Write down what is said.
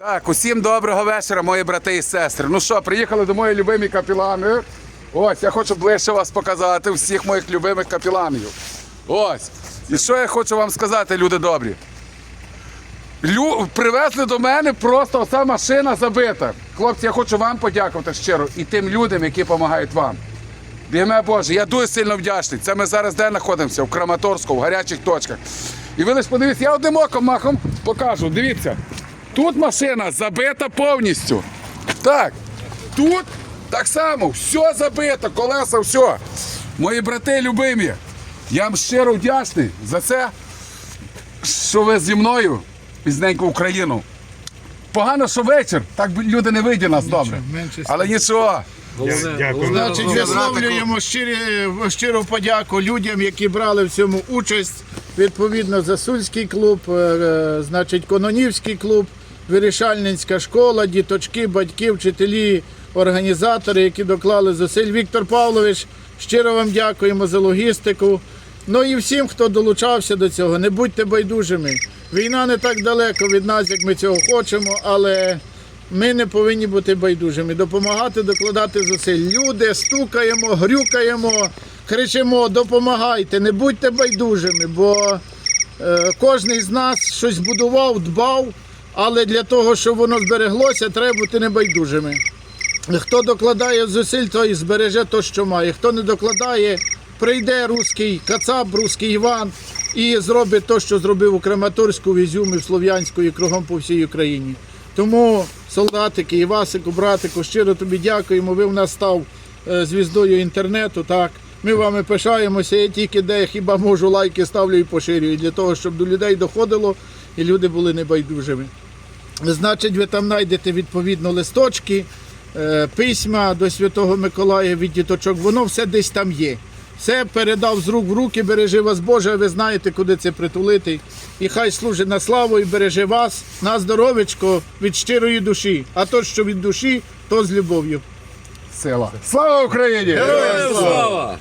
Так, усім доброго вечора, мої брати і сестри. Ну що, приїхали до моєї любимі капілани. Ось, я хочу ближче вас показати, всіх моїх любимих капіланів. Ось. І що я хочу вам сказати, люди добрі? Лю... Привезли до мене просто оця машина забита. Хлопці, я хочу вам подякувати щиро і тим людям, які допомагають вам. Ім'я Боже, я дуже сильно вдячний. Це ми зараз де знаходимося? В Краматорську, в гарячих точках. І ви лише подивіться, я одним оком махом покажу. Дивіться, тут машина забита повністю. Так, тут так само, все забито, колеса, все. Мої брати любимі, я вам щиро вдячний за це, що ви зі мною пізненько Україну. Погано, що вечір, так люди не вийде нас добре. Але нічого. Дякую. Значить, висловлюємо щиру подяку людям, які брали в цьому участь. Відповідно, Засульський клуб, е, е, значить, Кононівський клуб, Вирішальницька школа, діточки, батьки, вчителі, організатори, які доклали зусиль. Віктор Павлович, щиро вам дякуємо за логістику. Ну і всім, хто долучався до цього, не будьте байдужими. Війна не так далеко від нас, як ми цього хочемо, але ми не повинні бути байдужими. Допомагати, докладати зусиль. Люди стукаємо, грюкаємо, кричимо, допомагайте, не будьте байдужими, бо е, кожен з нас щось будував, дбав, але для того, щоб воно збереглося, треба бути небайдужими. Хто докладає зусиль, той збереже те, що має. Хто не докладає, прийде руський кацап, руський Іван і зробить те, що зробив у Краматорську, в Ізюмі, в Слов'янську і кругом по всій Україні. Тому, солдатики, Івасику, братику, щиро тобі дякуємо. Ви в нас став е, звіздою інтернету. Так, ми вами пишаємося. Я тільки де хіба можу лайки ставлю і поширюю для того, щоб до людей доходило і люди були небайдужими. Значить, ви там знайдете відповідно листочки, е, письма до Святого Миколая від діточок. Воно все десь там є. Все передав з рук в руки, бережи вас Боже, ви знаєте, куди це притулити. І хай служить на славу і береже вас на здоровечко від щирої душі. А то, що від душі, то з любов'ю. Сила. Слава Україні! Героям слава!